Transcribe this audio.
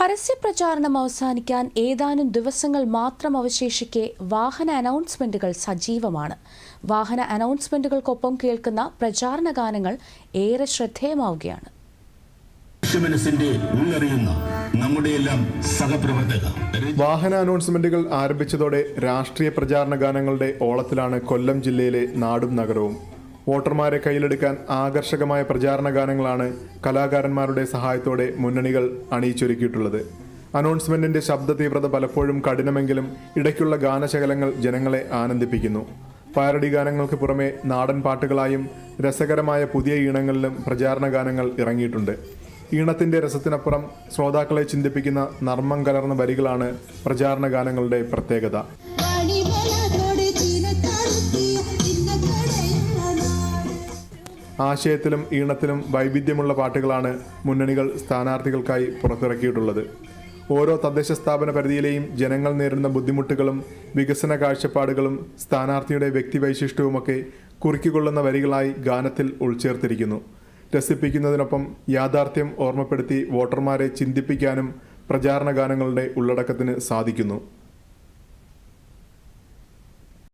പരസ്യപ്രചാരണം അവസാനിക്കാൻ ഏതാനും ദിവസങ്ങൾ മാത്രം അവശേഷിക്കെ വാഹന അനൗൺസ്മെന്റുകൾ സജീവമാണ്. വാഹന അനൗൺസ്മെന്റുകൾക്കൊപ്പം കേൾക്കുന്ന പ്രചാരണ ഗാനങ്ങൾ ഏറെ ശ്രദ്ധേയമാവുകയാണ്. വാഹന അനൗൺസ്മെന്റുകൾ ആരംഭിച്ചതോടെ രാഷ്ട്രീയ പ്രചാരണ ഗാനങ്ങളുടെ ഓളത്തിലാണ് കൊല്ലം ജില്ലയിലെ നാടും നഗരവും. വോട്ടർമാരെ കയ്യിലെടുക്കാൻ ആകർഷകമായ പ്രചാരണ ഗാനങ്ങളാണ് കലാകാരന്മാരുടെ സഹായത്തോടെ മുന്നണികൾ അണിയിച്ചൊരുക്കിയിട്ടുള്ളത്. അനൗൺസ്മെന്റിന്റെ ശബ്ദ തീവ്രത പലപ്പോഴും കഠിനമെങ്കിലും ഇടയ്ക്കുള്ള ഗാനശകലങ്ങൾ ജനങ്ങളെ ആനന്ദിപ്പിക്കുന്നു. പാരഡി ഗാനങ്ങൾക്ക് പുറമെ നാടൻ പാട്ടുകളായും രസകരമായ പുതിയ ഈണങ്ങളിലും പ്രചാരണ ഗാനങ്ങൾ ഇറങ്ങിയിട്ടുണ്ട്. ഈണത്തിന്റെ രസത്തിനപ്പുറം ശ്രോതാക്കളെ ചിന്തിപ്പിക്കുന്ന നർമ്മം കലർന്ന വരികളാണ് പ്രചാരണ ഗാനങ്ങളുടെ പ്രത്യേകത. ആശയത്തിലും ഈണത്തിലും വൈവിധ്യമുള്ള പാട്ടുകളാണ് മുന്നണികൾ സ്ഥാനാർത്ഥികൾക്കായി പുറത്തിറക്കിയിട്ടുള്ളത്. ഓരോ തദ്ദേശ സ്ഥാപന പരിധിയിലെയും ജനങ്ങൾ നേരിടുന്ന ബുദ്ധിമുട്ടുകളും വികസന കാഴ്ചപ്പാടുകളും സ്ഥാനാർത്ഥിയുടെ വ്യക്തിവൈശിഷ്ട്യവുമൊക്കെ കുറുക്കിക്കൊള്ളുന്ന വരികളായി ഗാനത്തിൽ ഉൾച്ചേർത്തിരിക്കുന്നു. രസിപ്പിക്കുന്നതിനൊപ്പം യാഥാർത്ഥ്യം ഓർമ്മപ്പെടുത്തി വോട്ടർമാരെ ചിന്തിപ്പിക്കാനും പ്രചാരണ ഗാനങ്ങളുടെ ഉള്ളടക്കത്തിന് സാധിക്കുന്നു.